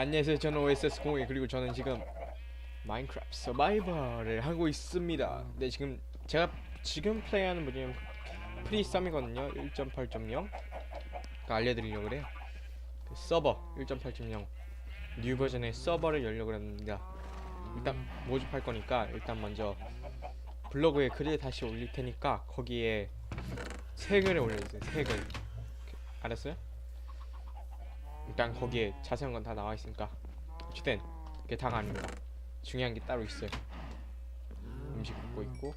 안녕하세요. 저는 OSS01 그리고 저는 지금 마인크래프트 서바이벌을 하고 있습니다. 네 지금 제가 지금 플레이하는 버전은 프리썸이거든요. 1.8.0 그러니까 알려드리려고 그래요. 그 서버 1.8.0 뉴 버전의 서버를 열려고 합니다 일단 모집할 거니까 일단 먼저 블로그에 글을 다시 올릴 테니까 거기에 새 글을 올려주세요. 새글 알았어요? 일단 거기에 자세한 건 다 나와 있으니까 어쨌든 그게 다가 아닙니다. 중요한 게 따로 있어요. 음식 굽고 있고.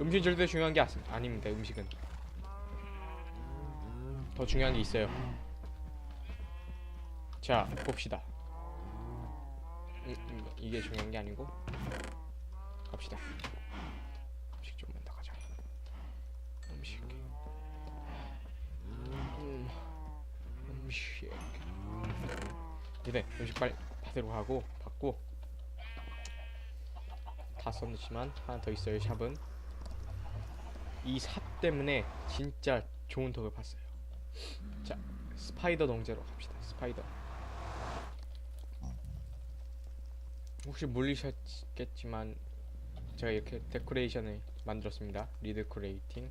음식은 절대 중요한 게 아, 아닙니다 음식은. 더 중요한 게 있어요. 자 봅시다. 음, 음, 이게 중요한 게 아니고. 갑시다. 음식 좀만 더 가자. 음식 음, 음식 이제 음식 빨리 받으러 가고 받고. 다 썼지만 하나 더 있어요 샵은. 이 삽 때문에 진짜 좋은 덕을 봤어요. 자 스파이더 농제로 갑시다 스파이더. 혹시 몰리셨겠지만 제가 이렇게 데코레이션을 만들었습니다. 리데코레이팅.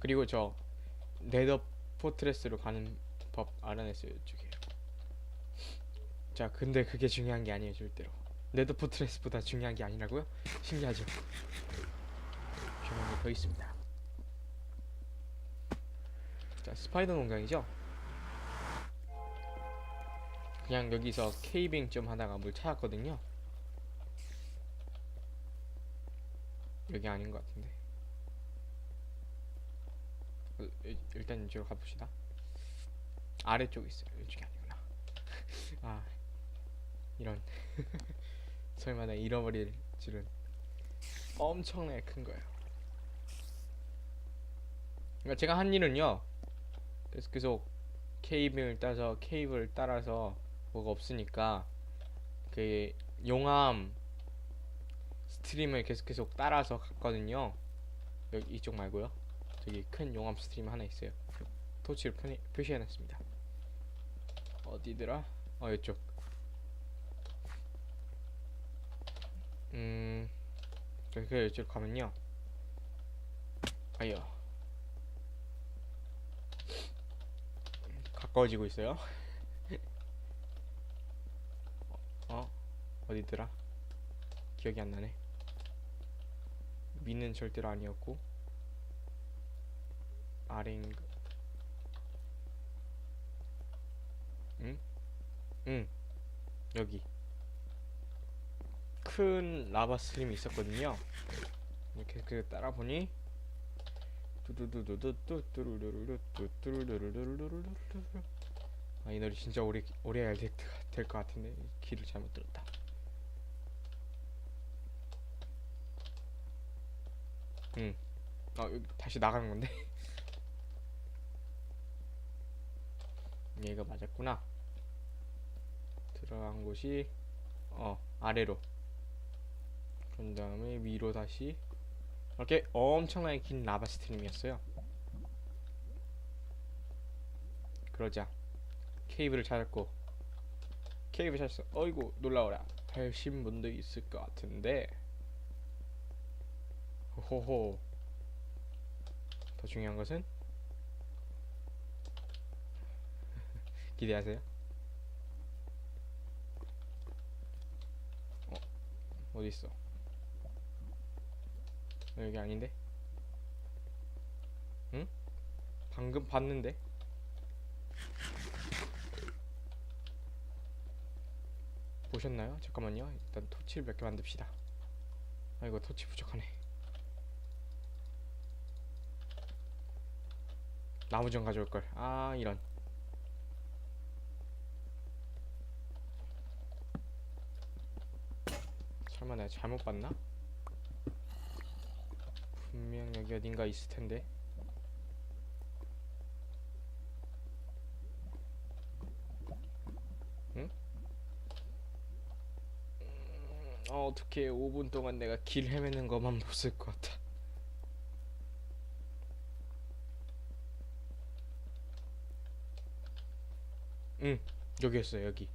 그리고 저 네더 포트레스로 가는 법 알아냈어요 이쪽에 자 근데 그게 중요한 게 아니에요 절대로. 네더 포트레스보다 중요한 게 아니라고요? 신기하죠? 게더 있습니다. 자 스파이더 농장이죠? 그냥 여기서 케이빙 좀 하다가 물 찾았거든요. 여기 아닌 것 같은데. 어, 일- 일단 이쪽으로 가봅시다. 아래쪽에 있어요. 이쪽이 아니구나. 아 이런 설마 나 잃어버릴 줄은 엄청나게 큰 거예요. 그러니까 제가 한 일은요 계속 계속 케이블을 따서 케이블을 따라서 뭐가 없으니까 그 용암 스트림을 계속 계속 따라서 갔거든요. 여기 이쪽 말고요. 저기 큰 용암 스트림 하나 있어요. 토치를 표시, 표시해놨습니다. 어디더라? 어 이쪽 음 저기 이쪽 가면요 아ಯ್요 가까워지고 있어요 어? 어디더라? 기억이 안 나네 미는 절대로 아니었고 아래인가 응? 응 여기 큰 라바 스트림이 있었거든요 이렇게 그 따라 보니 아이 노래 진짜 오래 오래 될것 같은데 길을 잘못 들었다 응. 아 여기 다시 나가는 건데. 얘가 맞았구나. 들어간 곳이 어 아래로. 그런 다음에 위로 다시 이렇게 엄청나게 긴 라바 스트림이었어요. 그러자 케이블을 찾았고 케이블 찾았어. 어이구 놀라워라. 하신 분도 있을 것 같은데. 호호 더 중요한 것은 기대하세요 어 어디 있어 여기 아닌데? 응? 방금 봤는데? 보셨나요? 잠깐만요. 일단 토치를 몇 개 만듭시다. 아 이거 토치 부족하네. 나무 좀 가져올 걸. 아 이런. 설마 내가 잘못 봤나? 분명 여기 어딘가 있을 텐데. 응? 음, 어, 어떻게 5분 동안 내가 길 헤매는 것만 봤을 것 같아. 응 여기였어요 여기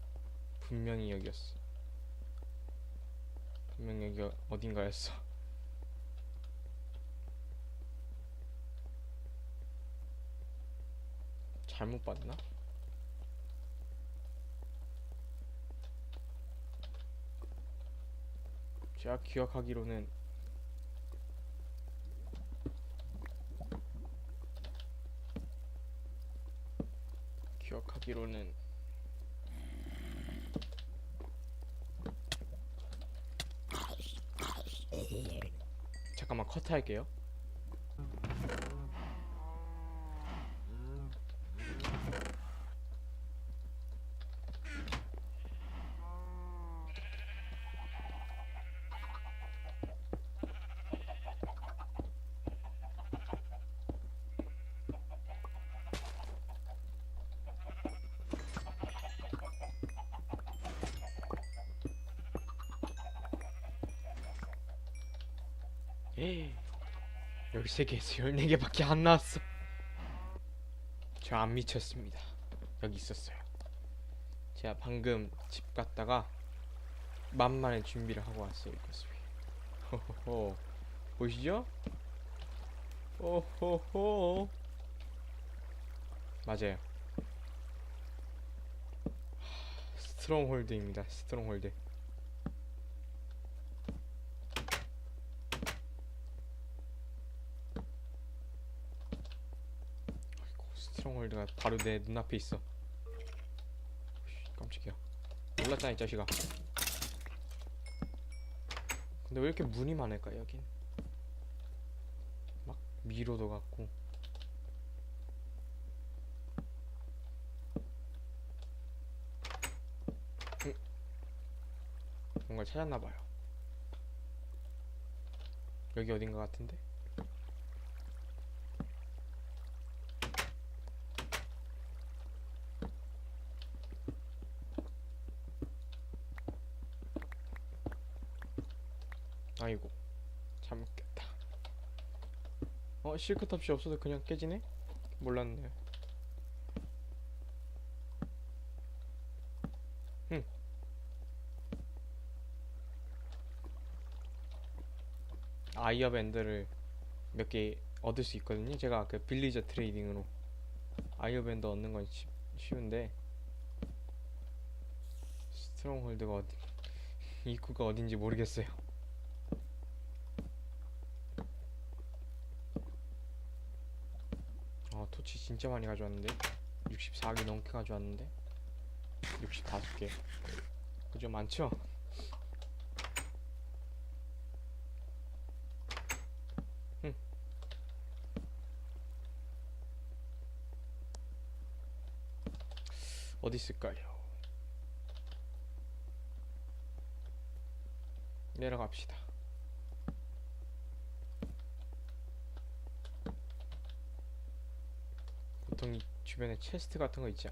분명히 여기였어 분명 여기 어- 어딘가였어 잘못 봤나? 제가 기억하기로는 기억하기로는 잠깐만 컷할게요. 에이, 13개에서 14개밖에 안 나왔어. 저 안 미쳤습니다. 여기 있었어요. 제가 방금 집 갔다가 만만의 준비를 하고 왔어요. 이것을. 호호호. 보이시죠? 오호호. 맞아요. 스트롱홀드입니다. 스트롱홀드. 아이고 스트롱홀드가 바로 내 눈앞에 있어. 씨, 깜짝이야. 몰랐잖아 이 자식아. 근데 왜 이렇게 문이 많을까 여긴? 막 미로도 같고. 응. 뭔가 찾았나봐요. 여기 어딘가 같은데 아이고 잘못 깼다. 어 실크탑시 없어도 그냥 깨지네? 몰랐네. 응 아이 어 밴드를 몇 개 얻을 수 있거든요. 제가 그 빌리저 트레이딩으로. 아이 어 밴드 얻는 건 쉬, 쉬운데. 스트롱홀드가 어디 입구가 어딘지 모르겠어요 아 토치 진짜 많이 가져왔는데 64개 넘게 가져왔는데 65개 그죠 많죠? 응. 어디 있을까요? 내려갑시다. 보통 이 주변에 체스트 같은 거 있지?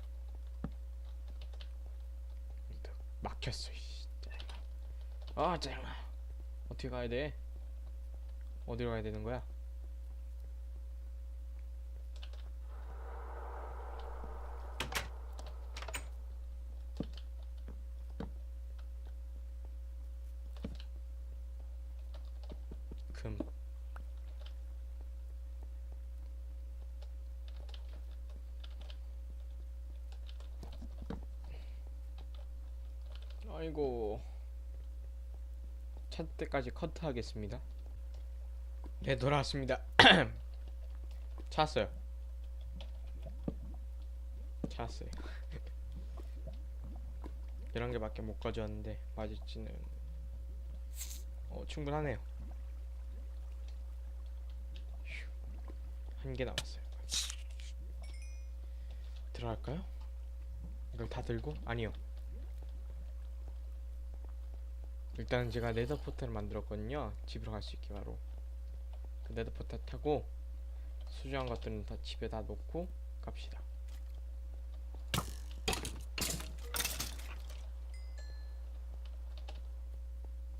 막혔어 아 짜증나. 어떻게 가야 돼? 어디로 가야 되는 거야 금 아이고 찾을 때까지 커트하겠습니다. 네 돌아왔습니다. 찾았어요. 찾았어요. 11개밖에 못 가져왔는데 맞을지는 어 충분하네요. 한 개 남았어요. 들어갈까요? 이걸 다 들고? 아니요 일단 제가 네더 포탈을 만들었거든요. 집으로 갈 수 있게 바로 그 네더 포탈 타고 수중한 것들은 다 집에 다 놓고 갑시다.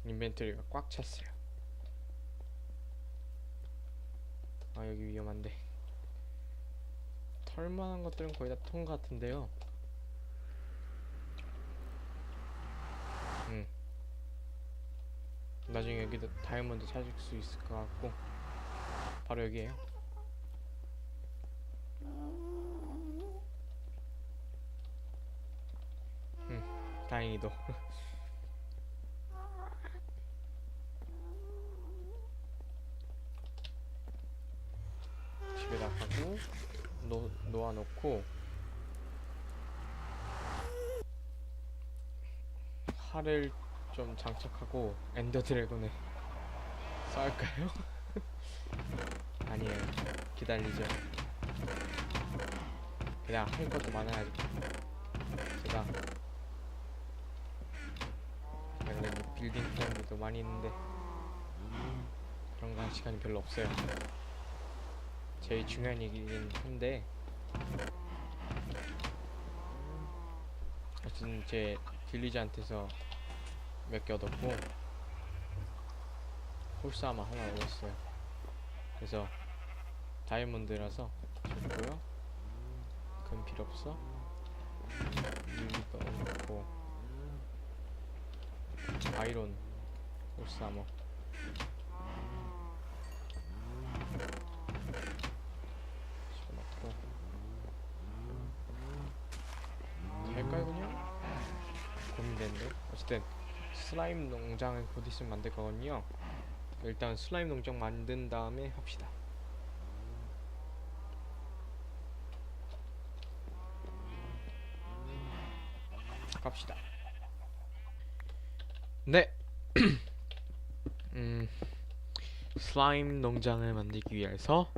인벤토리가 꽉 찼어요. 아 여기 위험한데 털만한 것들은 거의 다 통 같은데요. 나중에 여기도 다이아몬드 찾을 수 있을 것 같고 바로 여기에요. 음, 다행히도. 집에다 하고 놓, 놓아놓고 활을 좀 장착하고 엔더 드래곤에 싸울까요? 아니에요. 기다리죠. 그냥 할 것도 많아야지 제가 제가 그래도 빌딩 플랜도 많이 있는데 그런 거 할 시간이 별로 없어요. 제일 중요한 얘기긴 한데 어쨌든 제 딜리지한테서 몇 개 얻었고 홀사마 하나 얻었어요. 그래서 다이아몬드라서 좋고요. 그건 필요 없어. 유리도 넣고 아이론 홀사마 집어넣고 할까요 그냥? 고민되는데 어쨌든 슬라임 농장을 곧 있으면 만들 거거든요. 일단 슬라임 농장 만든 다음에 합시다. 갑시다. 네. 음, 슬라임 농장을 만들기 위해서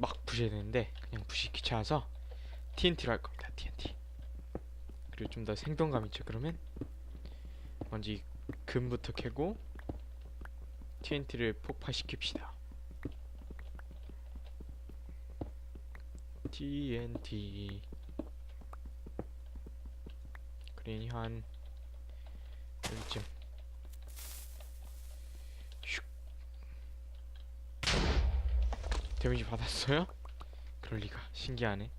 막 부셔야 되는데 그냥 부시기 귀찮아서 TNT로 할 겁니다 TNT 그리고 좀 더 생동감 있죠 그러면 먼저 이 금부터 캐고 TNT를 폭파시킵시다. TNT 그린이 한 여기쯤. 슉. 데미지 받았어요? 그럴 리가. 신기하네.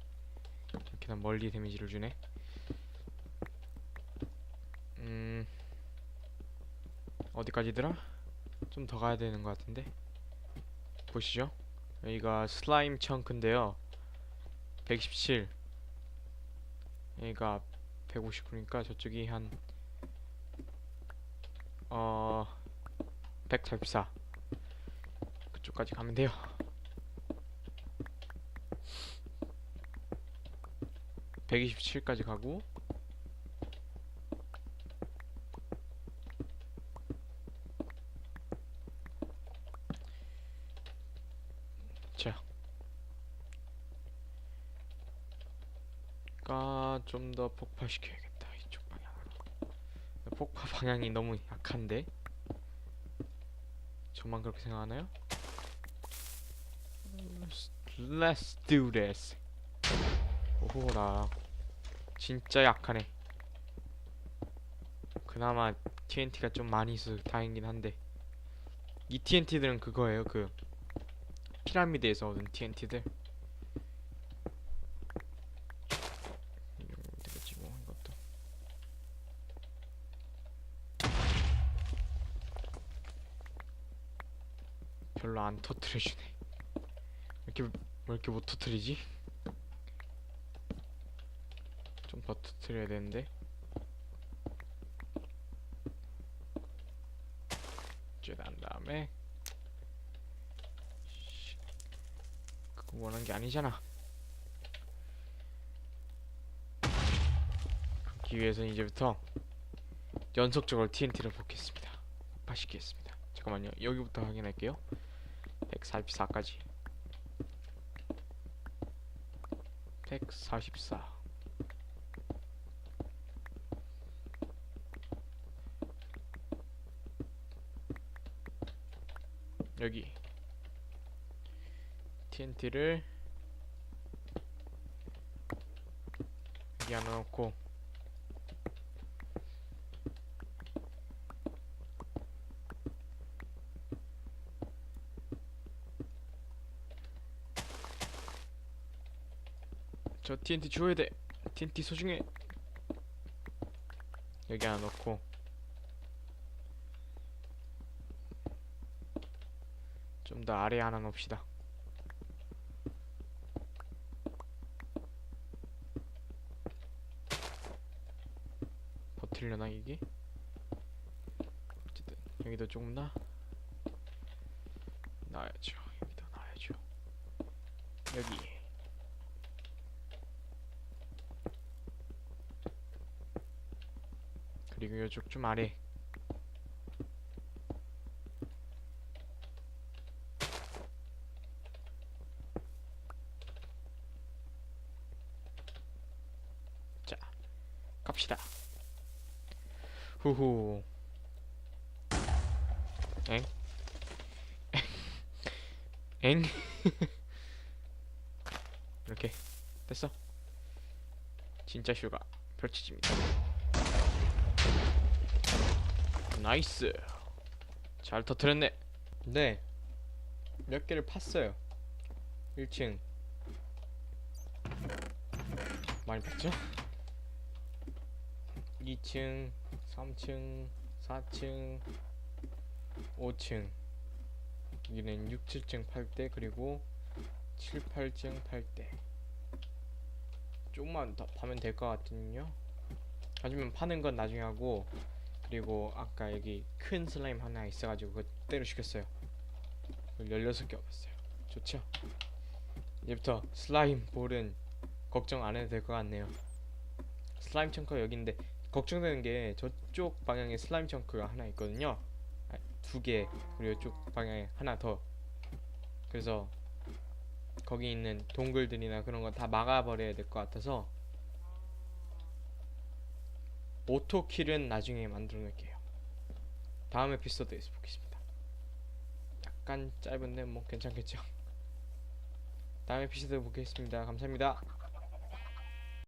이렇게 난 멀리 데미지를 주네 어디까지더라? 좀 더 가야 되는 것 같은데. 보시죠. 여기가 슬라임 청크인데요. 117 여기가 159니까 저쪽이 한 어... 144 그쪽까지 가면 돼요. (127까지) 가고 자. 가좀더 폭파시켜야겠다. 이쪽 방향으로. 폭파 방향이 너무 약한데. 저만 그렇게 생각하나요? Let's do this. 오호라. 진짜 약하네. 그나마 TNT가 좀 많이 있어서 다행이긴 한데. 이 TNT들은 그거예요. 그 피라미드에서 얻은 TNT들 이거 되겠지 뭐 이것도 별로 안 터트려주네 이렇게 왜 이렇게 못 터트리지? 좀 더 터트려야 되는데 이제 난 다음에 그거 원한 게 아니잖아. 그렇기 위해서는 이제부터 연속적으로 TNT를 뽑겠습니다. 폭파시키겠습니다. 잠깐만요. 여기부터 확인할게요. 144까지. 144. 여기 TNT를 여기 하나 넣고 저 TNT 줘야 돼 TNT 소중해 여기 하나 넣고 좀 더 아래 하나 놓읍시다. 버틸려나 이게? 어쨌든 여기도 조금 더 놔야죠. 여기도 놔야죠. 여기. 그리고 이쪽 좀 아래. 자, 갑시다. 후후. 엥? 엥? 이렇게 됐어. 진짜 슈가 펼쳐집니다. 나이스. 잘 터트렸네. 네. 몇 개를 팠어요. 1층. 많이 팠죠? 2층, 3층, 4층, 5층. 여기는 6, 7층 팔때 그리고 7, 8층 팔 때. 조금만 더 파면 될 것 같거든요. 하지만 파는 건 나중에 하고 그리고 아까 여기 큰 슬라임 하나 있어가지고 그대로 시켰어요. 16개 얻었어요. 좋죠? 이제부터 슬라임 볼은 걱정 안 해도 될 것 같네요. 슬라임 청커 여기인데 걱정되는 게 저쪽 방향에 슬라임 청크가 하나 있거든요. 아, 두 개, 그리고 이쪽 방향에 하나 더. 그래서 거기 있는 동굴들이나 그런 거 다 막아버려야 될 것 같아서 오토킬은 나중에 만들어 놓을게요. 다음 에피소드에서 보겠습니다. 약간 짧은데 뭐 괜찮겠죠? 다음 에피소드 보겠습니다. 감사합니다.